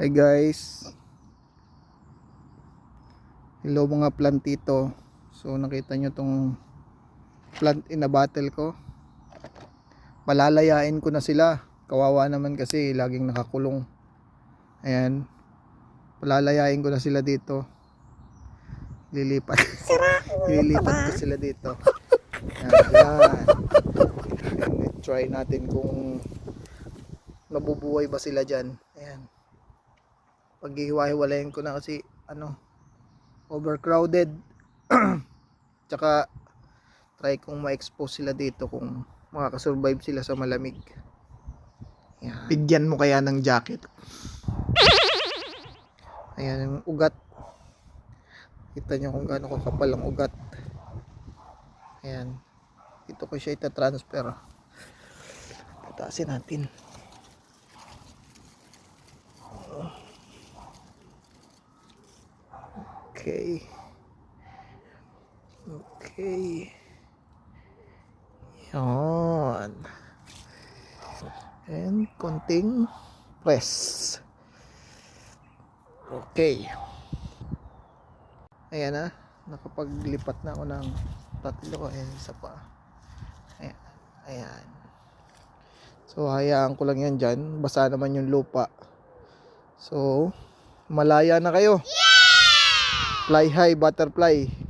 Hi guys. Hello mga plantito. So nakita nyo tong plant in a bottle ko. Palalayain ko na sila. Kawawa naman kasi laging nakakulong. Ayan. Palalayain ko na sila dito. Lilipat. Lilipat ko sila dito. Ayan. Ayan. Try natin kung nabubuhay ba sila dyan. Ayan paghihiwa-hiwalayin ko na kasi ano overcrowded. Tsaka try kong ma-expose sila dito kung makakasurvive sila sa malamig. Yan. bigyan mo kaya ng jacket. Ayan yung ugat. Kita nyo kung gaano kakapal ang ugat. Ayan. Dito ko siya itatransfer. Pataasin natin Okay. Okay. Yan. And konting press. Okay. Ayan na. Nakapaglipat na ako ng tatlo. Ayan, isa pa. Ayan. Ayan. So, hayaan ko lang yan dyan. Basa naman yung lupa. So, malaya na kayo. Fly high butterfly.